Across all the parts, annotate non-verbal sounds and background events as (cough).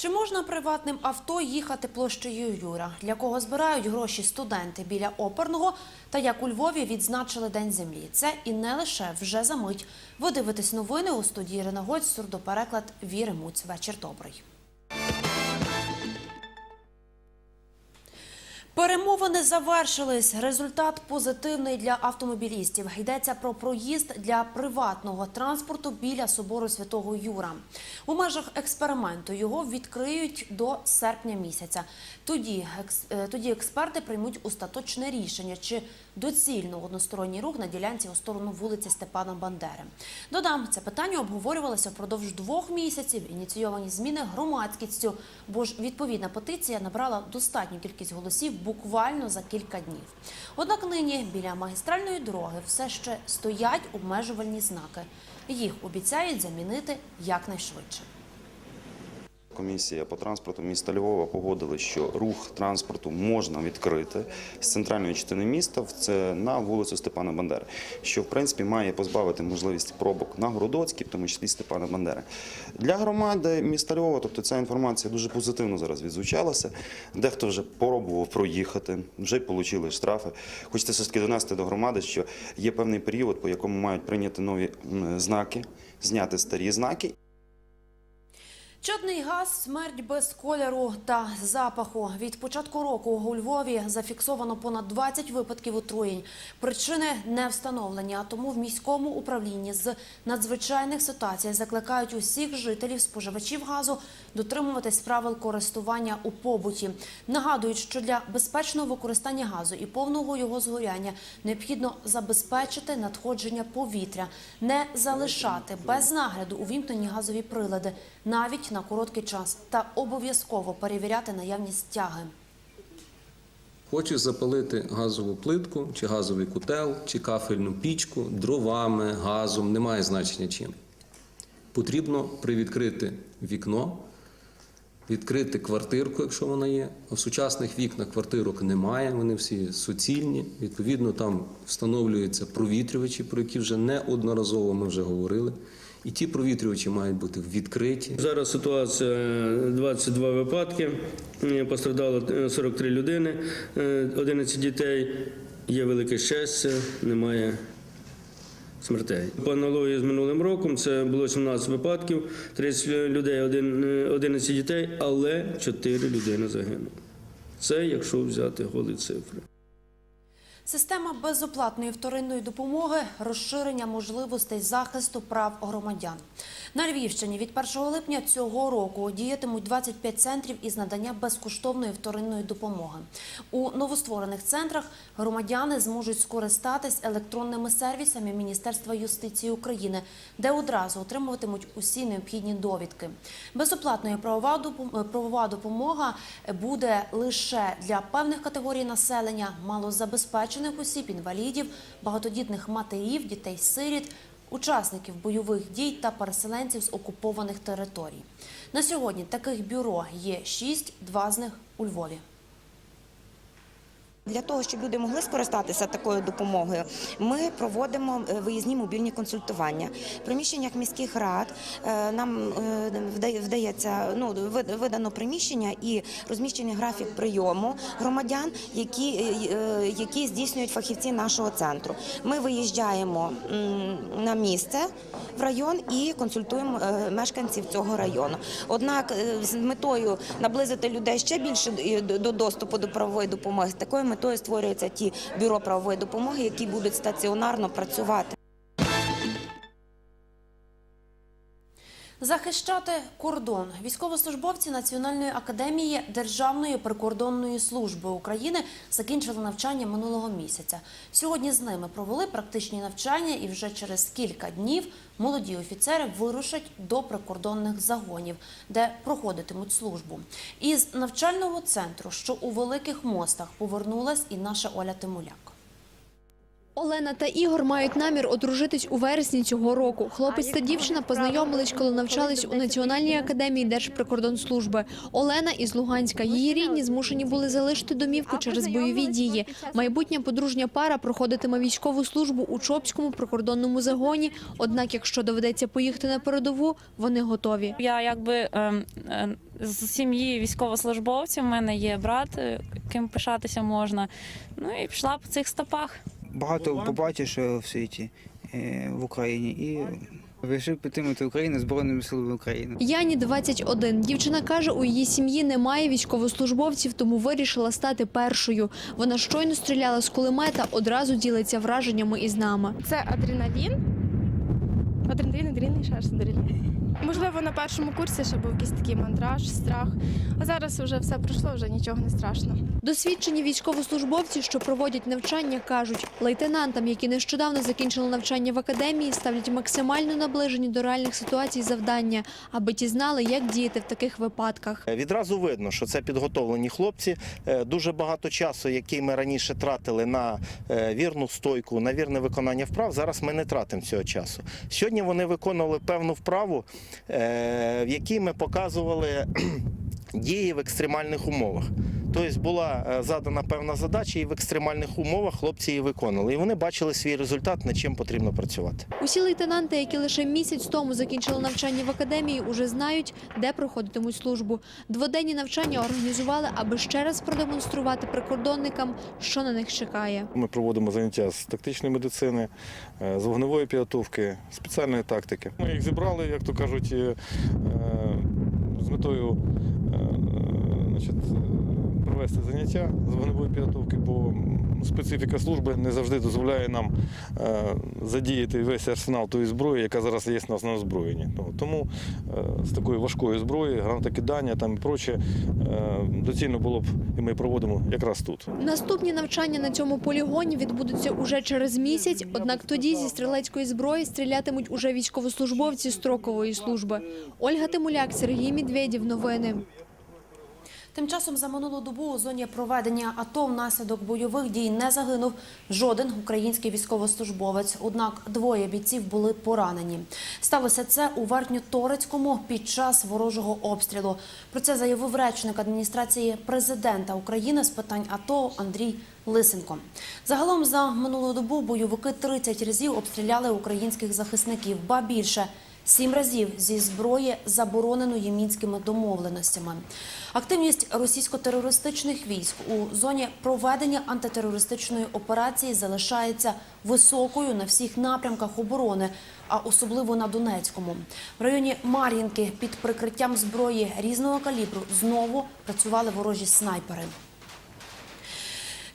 Чи можна приватним авто їхати площею Юра? Для кого збирають гроші студенти біля оперного? Та як у Львові відзначили День землі? Це і не лише вже за мить. Ви дивитесь новини у студії Ірина Гольц, сурдопереклад Віри Муць. Вечір добрий. Перемовини завершились. Результат позитивний для автомобілістів. Йдеться про проїзд для приватного транспорту біля собору Святого Юра. У межах експерименту його відкриють до серпня місяця. Тоді, е, тоді експерти приймуть остаточне рішення, чи доцільно односторонній рух на ділянці у сторону вулиці Степана Бандери. Додам, це питання обговорювалося впродовж двох місяців. Ініційовані зміни громадськістю, бо ж відповідна петиція набрала достатню кількість голосів буквально за кілька днів. Однак нині біля магістральної дороги все ще стоять обмежувальні знаки. Їх обіцяють замінити якнайшвидше. Комісія по транспорту міста Львова погодила, що рух транспорту можна відкрити з центральної частини міста на вулицю Степана Бандери, що в принципі має позбавити можливість пробок на Городоцькій, в тому числі Степана Бандери. Для громади міста Львова, тобто ця інформація дуже позитивно зараз відзвучалася. Дехто вже пробував проїхати, вже отримали штрафи. Хочеться все таки донести до громади, що є певний період, по якому мають прийняти нові знаки, зняти старі знаки Чадний газ, смерть без кольору та запаху. Від початку року у Львові зафіксовано понад 20 випадків отруєнь. Причини не встановлені, а тому в міському управлінні з надзвичайних ситуацій закликають усіх жителів споживачів газу дотримуватись правил користування у побуті. Нагадують, що для безпечного використання газу і повного його згоряння необхідно забезпечити надходження повітря, не залишати без нагляду увімкнені газові прилади навіть на короткий час та обов'язково перевіряти наявність тяги. Хочеш запалити газову плитку, чи газовий котел, чи кафельну пічку дровами, газом, немає значення чим. Потрібно привідкрити вікно, відкрити квартирку, якщо вона є. В сучасних вікнах квартирок немає, вони всі суцільні. Відповідно, там встановлюються провітрювачі, про які вже неодноразово ми вже говорили. І ті провітрювачі мають бути відкриті. Зараз ситуація 22 випадки. Е, Пострадало е, 43 людини, е, 11 дітей. Є велике щастя, немає смертей. По аналогії з минулим роком це було 17 випадків, 30 людей, е, 11 дітей, але 4 людини загинули. Це якщо взяти голі цифри. Система безоплатної вторинної допомоги, розширення можливостей захисту прав громадян. На Львівщині від 1 липня цього року діятимуть 25 центрів із надання безкоштовної вторинної допомоги. У новостворених центрах громадяни зможуть скористатись електронними сервісами Міністерства юстиції України, де одразу отримуватимуть усі необхідні довідки. Допом- правова допомога буде лише для певних категорій населення, малозабезпечених осіб, інвалідів, багатодітних матерів, дітей-сиріт, учасників бойових дій та переселенців з окупованих територій. На сьогодні таких бюро є шість, два з них у Львові. Для того, щоб люди могли скористатися такою допомогою, ми проводимо е, виїзні мобільні консультування. В приміщеннях міських рад е, нам е, вдається ну, видано приміщення і розміщений графік прийому громадян, які, які здійснюють фахівці нашого центру. Ми виїжджаємо на місце в район і консультуємо мешканців цього району. Однак з метою наблизити людей ще більше до до доступу до правової допомоги, з такою метою створюються ті бюро правової допомоги, які будуть стаціонарно працювати. Захищати кордон військовослужбовці Національної академії Державної прикордонної служби України закінчили навчання минулого місяця. Сьогодні з ними провели практичні навчання, і вже через кілька днів молоді офіцери вирушать до прикордонних загонів, де проходитимуть службу. Із навчального центру, що у великих мостах, повернулась і наша Оля Тимуляк. Олена та Ігор мають намір одружитись у вересні цього року. Хлопець та дівчина познайомились, коли навчались у Національній академії Держприкордонслужби. Олена із Луганська. Її рідні змушені були залишити домівку через бойові дії. Майбутня подружня пара проходитиме військову службу у Чопському прикордонному загоні. Однак, якщо доведеться поїхати на передову, вони готові. Я якби ем, е, з сім'ї військовослужбовців. У мене є брат, е, ким пишатися можна. Ну і пішла по цих стопах. Багато побачиш е, в світі е, в Україні і вирішив підтримати Україну Збройними силами України. Яні 21. Дівчина каже, у її сім'ї немає військовослужбовців, тому вирішила стати першою. Вона щойно стріляла з кулемета, одразу ділиться враженнями із нами. Це адреналін. Адреналін, адреналін, ще раз адреналін. Можливо, на першому курсі ще був якийсь такий мандраж, страх. А зараз вже все пройшло, вже нічого не страшно. Досвідчені військовослужбовці, що проводять навчання, кажуть, лейтенантам, які нещодавно закінчили навчання в академії, ставлять максимально наближені до реальних ситуацій завдання, аби ті знали, як діяти в таких випадках. Відразу видно, що це підготовлені хлопці. Е, Дуже багато часу, який ми раніше тратили на е, вірну стойку, на вірне виконання вправ. Зараз ми не тратимо цього часу. Сьогодні вони виконували певну вправу, е, в якій ми показували (clears throat) дії в екстремальних умовах. Тобто була е, задана певна задача, і в екстремальних умовах хлопці її виконали. І вони бачили свій результат, над чим потрібно працювати. Усі лейтенанти, які лише місяць тому закінчили навчання в академії, уже знають, де проходитимуть службу. Дводенні навчання організували, аби ще раз продемонструвати прикордонникам, що на них чекає. Ми проводимо заняття з тактичної медицини, е, з вогневої підготовки, спеціальної тактики. Ми їх зібрали, як то кажуть, е, з метою значить, провести заняття з вогневої підготовки, бо специфіка служби не завжди дозволяє нам е, задіяти весь арсенал тої зброї, яка зараз є на основному. Ну, Тому е, з такої важкої зброї, гранатокидання там і проче, е, доцільно було б, і ми проводимо якраз тут. Наступні навчання на цьому полігоні відбудуться уже через місяць. Однак тоді зі стрілецької зброї стрілятимуть уже військовослужбовці строкової служби. Ольга Тимуляк, Сергій Медведєв. Новини. Тим часом за минулу добу у зоні проведення АТО внаслідок бойових дій не загинув жоден український військовослужбовець. Однак двоє бійців були поранені. Сталося це у Вартньоторецькому під час ворожого обстрілу. Про це заявив речник адміністрації президента України з питань АТО Андрій Лисенко. Загалом за минулу добу бойовики 30 разів обстріляли українських захисників, ба більше. Сім разів зі зброї забороненої мінськими домовленостями. Активність російсько-терористичних військ у зоні проведення антитерористичної операції залишається високою на всіх напрямках оборони, а особливо на Донецькому. В районі Мар'їнки під прикриттям зброї різного калібру знову працювали ворожі снайпери.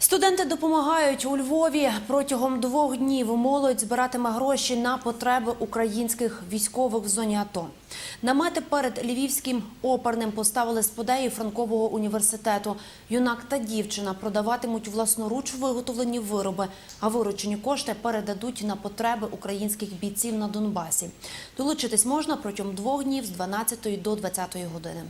Студенти допомагають у Львові протягом двох днів. Молодь збиратиме гроші на потреби українських військових в зоні АТО. Намети перед львівським оперним поставили сподеї Франкового університету. Юнак та дівчина продаватимуть власноруч виготовлені вироби, а виручені кошти передадуть на потреби українських бійців на Донбасі. Долучитись можна протягом двох днів з 12 до 20 години.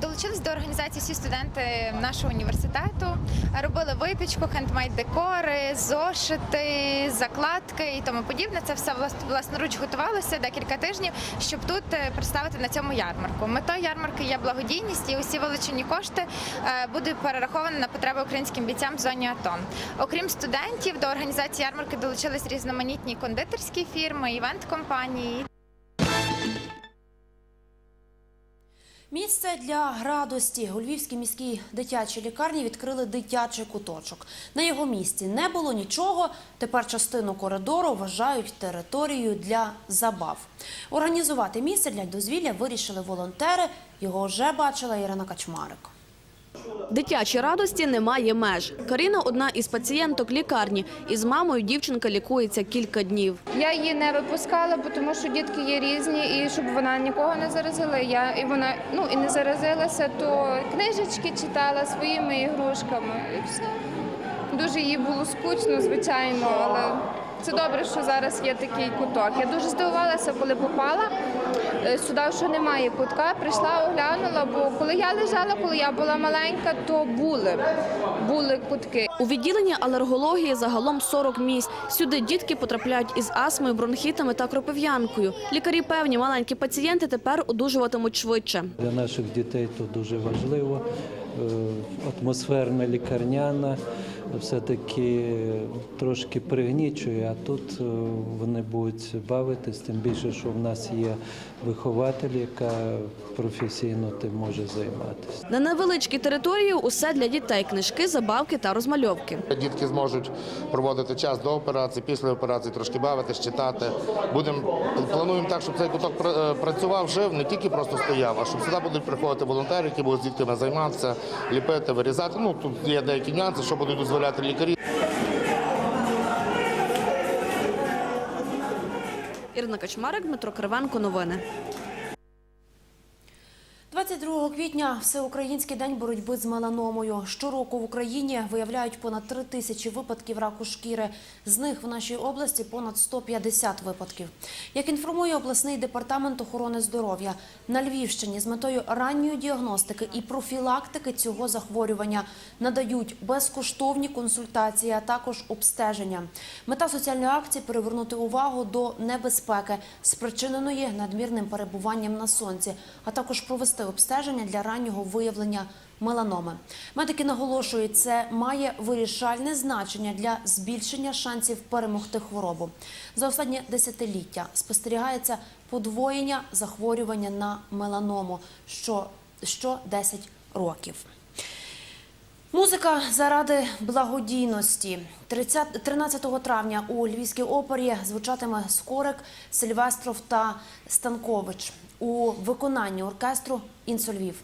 Долучились до організації всі студенти нашого університету. Робили випічку, хендмейд декори, зошити, закладки і тому подібне. Це все власноруч готувалося декілька тижнів, щоб тут е, представити на цьому ярмарку. Метою ярмарки є благодійність і усі вилучені кошти е, будуть перераховані на потреби українським бійцям в зоні АТО. Окрім студентів, до організації ярмарки долучились різноманітні кондитерські фірми, івент-компанії. Місце для радості у Львівській міській дитячій лікарні відкрили дитячий куточок. На його місці не було нічого. Тепер частину коридору вважають територією для забав. Організувати місце для дозвілля вирішили волонтери. Його вже бачила Ірина Качмарик. Дитячій радості немає меж. Каріна одна із пацієнток лікарні. Із мамою дівчинка лікується кілька днів. Я її не випускала, бо тому що дітки є різні, і щоб вона нікого не заразила. Я і вона ну і не заразилася, то книжечки читала своїми ігрушками. І все. Дуже їй було скучно, звичайно, але це добре, що зараз є такий куток. Я дуже здивувалася, коли попала. Е, сюди, що немає кутка, прийшла, оглянула, бо коли я лежала, коли я була маленька, то були, були кутки. У відділенні алергології загалом 40 місць. Сюди дітки потрапляють із астмою, бронхітами та кропив'янкою. Лікарі певні, маленькі пацієнти тепер одужуватимуть швидше. Для наших дітей то дуже важливо. Е, Атмосферна лікарняна все-таки трошки пригнічує, а тут е, вони будуть бавитись, тим більше, що в нас є вихователь, яка професійно тим може займатися. На невеличкій території усе для дітей: книжки, забавки та розмальовки. Дітки зможуть проводити час до операції, після операції трошки бавитись, читати. Будемо плануємо так, щоб цей куток е, працював, жив, не тільки просто стояв, а щоб сюди будуть приходити волонтери, які будуть з дітками займатися, ліпити, вирізати. Ну тут є деякі нюанси, що будуть дозволяти лікарі. Ірина Качмарик, Дмитро Кривенко. Новини. 22 квітня Всеукраїнський день боротьби з меланомою. Щороку в Україні виявляють понад 3 тисячі випадків раку шкіри. З них в нашій області понад 150 випадків. Як інформує обласний департамент охорони здоров'я, на Львівщині з метою ранньої діагностики і профілактики цього захворювання надають безкоштовні консультації, а також обстеження. Мета соціальної акції привернути увагу до небезпеки, спричиненої надмірним перебуванням на сонці, а також провести обстеження для раннього виявлення меланоми. Медики наголошують, це має вирішальне значення для збільшення шансів перемогти хворобу. За останнє десятиліття спостерігається подвоєння захворювання на меланому що, що 10 років. Музика заради благодійності. 30 13 травня у Львівській опері звучатиме Скорик, Сильвестров та Станкович у виконанні оркестру «Інсольвів».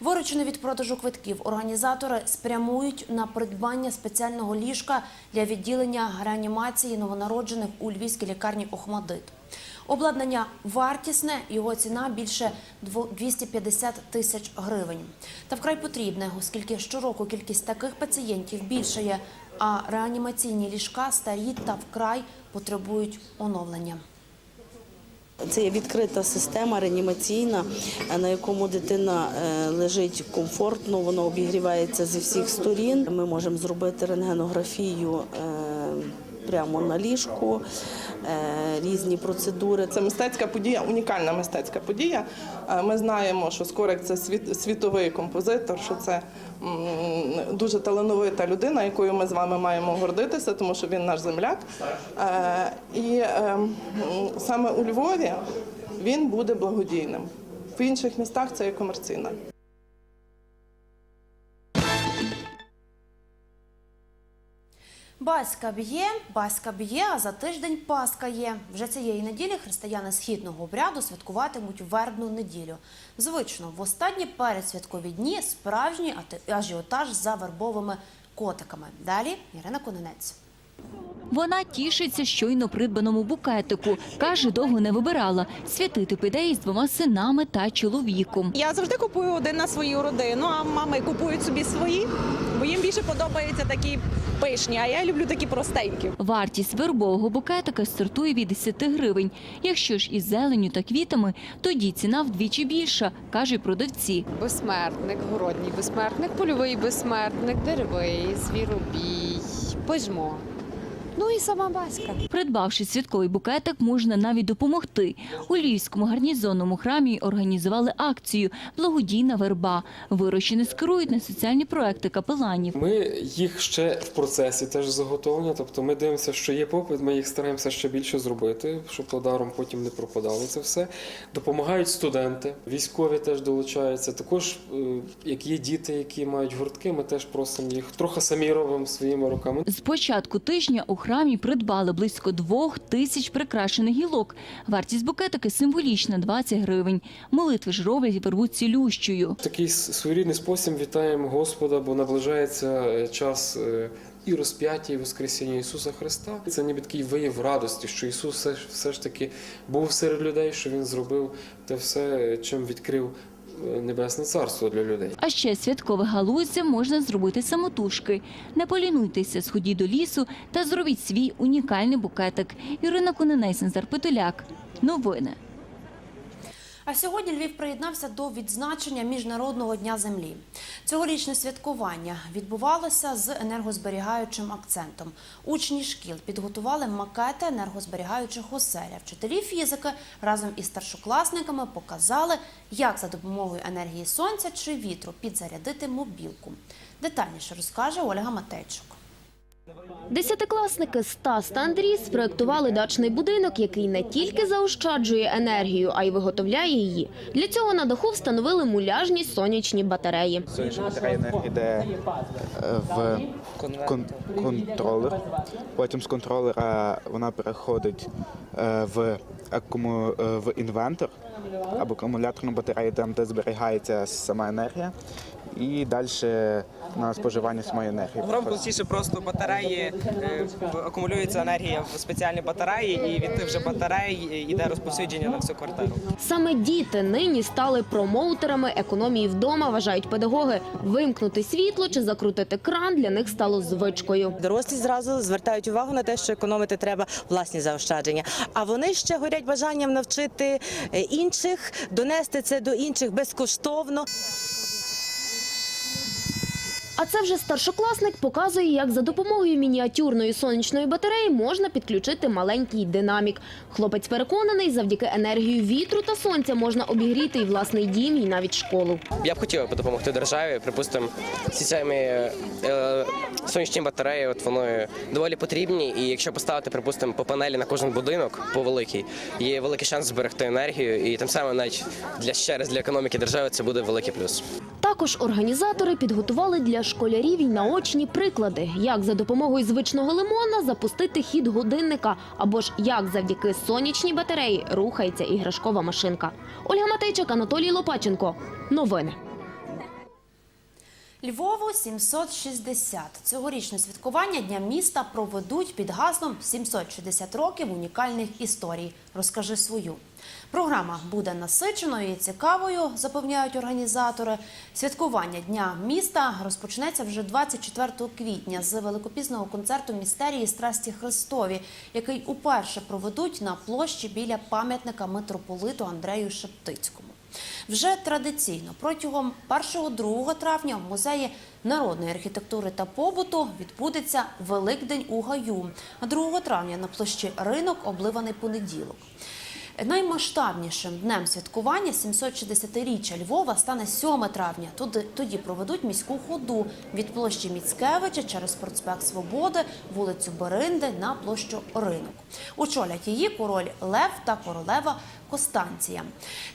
Виручені від продажу квитків організатори спрямують на придбання спеціального ліжка для відділення реанімації новонароджених у Львівській лікарні «Охмадит». Обладнання вартісне, його ціна більше дво- 250 тисяч гривень. Та вкрай потрібне, оскільки щороку кількість таких пацієнтів більшає, а реанімаційні ліжка старі та вкрай потребують оновлення. Це є відкрита система реанімаційна, е, на якому дитина е, лежить комфортно, воно обігрівається зі всіх сторін. Ми можемо зробити рентгенографію е, прямо на ліжку, е, різні процедури. Це мистецька подія, унікальна мистецька подія. Е, Ми знаємо, що Скорик це світ, світовий композитор, що це дуже талановита людина, якою ми з вами маємо гордитися, тому що він наш земляк. Е, І е, саме у Львові він буде благодійним. В інших містах це є комерційна. Баська б'є, баська б'є, а за тиждень Пасха є. Вже цієї неділі християни східного обряду святкуватимуть вербну неділю. Звично, в останні передсвяткові дні справжній ажіотаж за вербовими котиками. Далі Ірина Кононець. Вона тішиться щойно придбаному букетику. Каже, довго не вибирала. Святити піде із двома синами та чоловіком. Я завжди купую один на свою родину, а мами купують собі свої, бо їм більше подобаються такі пишні, а я люблю такі простенькі. Вартість вербового букетика стартує від 10 гривень. Якщо ж із зеленю та квітами, тоді ціна вдвічі більша, кажуть продавці. Безсмертник, городній безсмертник, польовий безсмертник, деревий, звіробій, пижмо. Ну і сама баська. Придбавши святковий букетик, можна навіть допомогти. У Львівському гарнізонному храмі організували акцію Благодійна верба. Вирощені скерують на соціальні проекти капеланів. Ми їх ще в процесі теж заготовлення. Тобто ми дивимося, що є попит, ми їх стараємося ще більше зробити, щоб подаром потім не пропадало це все. Допомагають студенти, військові теж долучаються. Також, е, як є діти, які мають гуртки, ми теж просимо їх. Трохи самі робимо своїми руками. З початку тижня у храмі придбали близько двох тисяч прикрашених гілок. Вартість букетики символічна – 20 гривень. Молитви ж роблять вербу цілющою. Такий своєрідний спосіб вітаємо Господа, бо наближається е, час е, і розп'яття, і Воскресіння Ісуса Христа. Це ніби такий вияв радості, що Ісус все, ж- таки був серед людей, що Він зробив те все, чим відкрив е, Небесне Царство для людей. А ще святкове галузя можна зробити самотужки. Не полінуйтеся, сходіть до лісу та зробіть свій унікальний букетик. Ірина Кононець, Назар Петуляк. Новини. А сьогодні Львів приєднався до відзначення Міжнародного дня землі. Цьогорічне святкування відбувалося з енергозберігаючим акцентом. Учні шкіл підготували макети енергозберігаючих осель. А Вчителі фізики разом із старшокласниками показали, як за допомогою енергії сонця чи вітру підзарядити мобілку. Детальніше розкаже Ольга Матейчук. Десятикласники Стас та Андрій спроектували дачний будинок, який не тільки заощаджує енергію, а й виготовляє її. Для цього на даху встановили муляжні сонячні батареї. Сонячна батарея йде е, в кон- контролер. Потім з контролера вона переходить е, в, акуму... е, в інвентор або акумуляторну батарею, там де зберігається сама енергія. І далі на споживання самої енергії. Громко простіше просто батареї е, акумулюється енергія в спеціальні батареї, і від тих же батарей йде розповсюдження на всю квартиру. Саме діти нині стали промоутерами економії вдома, вважають педагоги. Вимкнути світло чи закрутити кран для них стало звичкою. Дорослі зразу звертають увагу на те, що економити треба власні заощадження. А вони ще горять бажанням навчити е, інших, донести це до інших безкоштовно. А це вже старшокласник показує, як за допомогою мініатюрної сонячної батареї можна підключити маленький динамік. Хлопець переконаний, завдяки енергії вітру та сонця можна обігріти і власний дім, і навіть школу. Я б хотів допомогти державі. Припустимо, ці самі е, сонячні батареї, от вони доволі потрібні. І якщо поставити, припустимо, по панелі на кожен будинок по великий, є великий шанс зберегти енергію, і тим самим навіть для ще раз для економіки держави це буде великий плюс. Також організатори підготували для школярів і наочні приклади, як за допомогою звичного лимона запустити хід годинника, або ж як завдяки сонячній батареї рухається іграшкова машинка. Ольга Матейчик, Анатолій Лопаченко. Новини. Львову 760. Цьогорічне святкування Дня міста проведуть під гаслом «760 років унікальних історій. Розкажи свою. Програма буде насиченою і цікавою, запевняють організатори. Святкування Дня міста розпочнеться вже 24 квітня з великопізного концерту містерії Страсті Христові, який уперше проведуть на площі біля пам'ятника митрополиту Андрею Шептицькому. Вже традиційно протягом 1-2 травня в музеї народної архітектури та побуту відбудеться Великдень у гаю, а 2 травня на площі ринок обливаний понеділок. Наймасштабнішим днем святкування 760-річчя Львова стане 7 травня. Туди тоді проведуть міську ходу від площі Міцкевича через проспект Свободи, вулицю Беринди на площу Ринок. Очолять її король Лев та королева Костанція.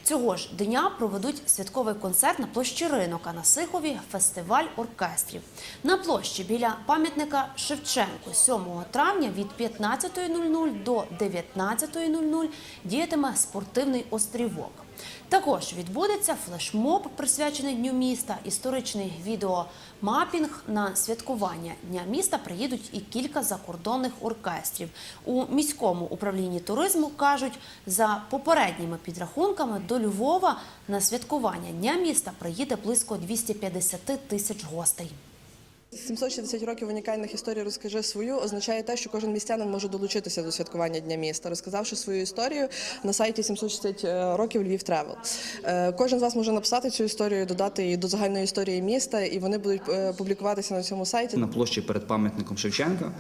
Цього ж дня проведуть святковий концерт на площі Ринок, а на Сихові фестиваль оркестрів. На площі біля пам'ятника Шевченку 7 травня від 15.00 до 19.00 діятиме спортивний острівок. Також відбудеться флешмоб, присвячений Дню міста, історичний відеомапінг на святкування Дня міста приїдуть і кілька закордонних оркестрів. У міському управлінні туризму кажуть, за попередніми підрахунками до Львова на святкування Дня міста приїде близько 250 тисяч гостей. 760 років унікальних історій розкажи свою означає те, що кожен містянин може долучитися до святкування дня міста, розказавши свою історію на сайті 760 років Львів Тревел. Е, Кожен з вас може написати цю історію, додати її до загальної історії міста, і вони будуть е, публікуватися на цьому сайті. На площі перед пам'ятником Шевченка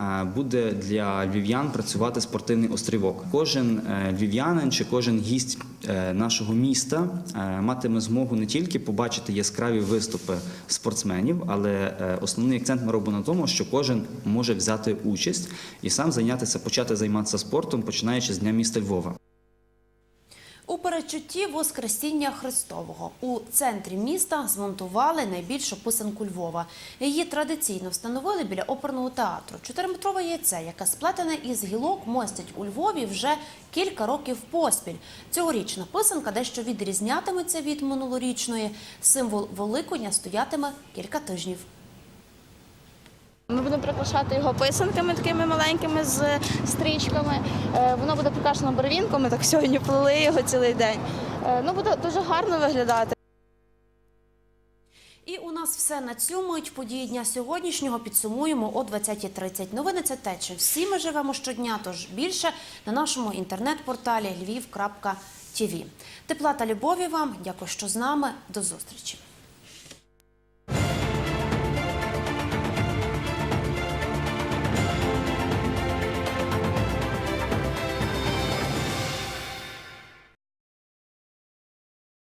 е, буде для львів'ян працювати спортивний острівок. Кожен е, львів'янин чи кожен гість е, нашого міста е, матиме змогу не тільки побачити яскраві виступи спортсменів, але е, основний акцент ми робимо на тому, що кожен може взяти участь і сам зайнятися, почати займатися спортом, починаючи з дня міста Львова. У передчутті Воскресіння Христового у центрі міста змонтували найбільшу писанку Львова. Її традиційно встановили біля оперного театру. Чотириметрове яйце, яке сплетене із гілок, мостять у Львові вже кілька років поспіль. Цьогорічна писанка дещо відрізнятиметься від минулорічної. Символ Великодня стоятиме кілька тижнів. Ми будемо прикрашати його писанками такими маленькими з стрічками. Е, Воно буде прикрашено. Ми так сьогодні плели його цілий день. Е, Ну буде дуже гарно виглядати. І у нас все на цю мить події дня сьогоднішнього підсумуємо о 20.30. Новини це те, чи всі ми живемо щодня, тож більше на нашому інтернет-порталі lviv.lv. Тепла та любові вам. Дякую, що з нами. До зустрічі.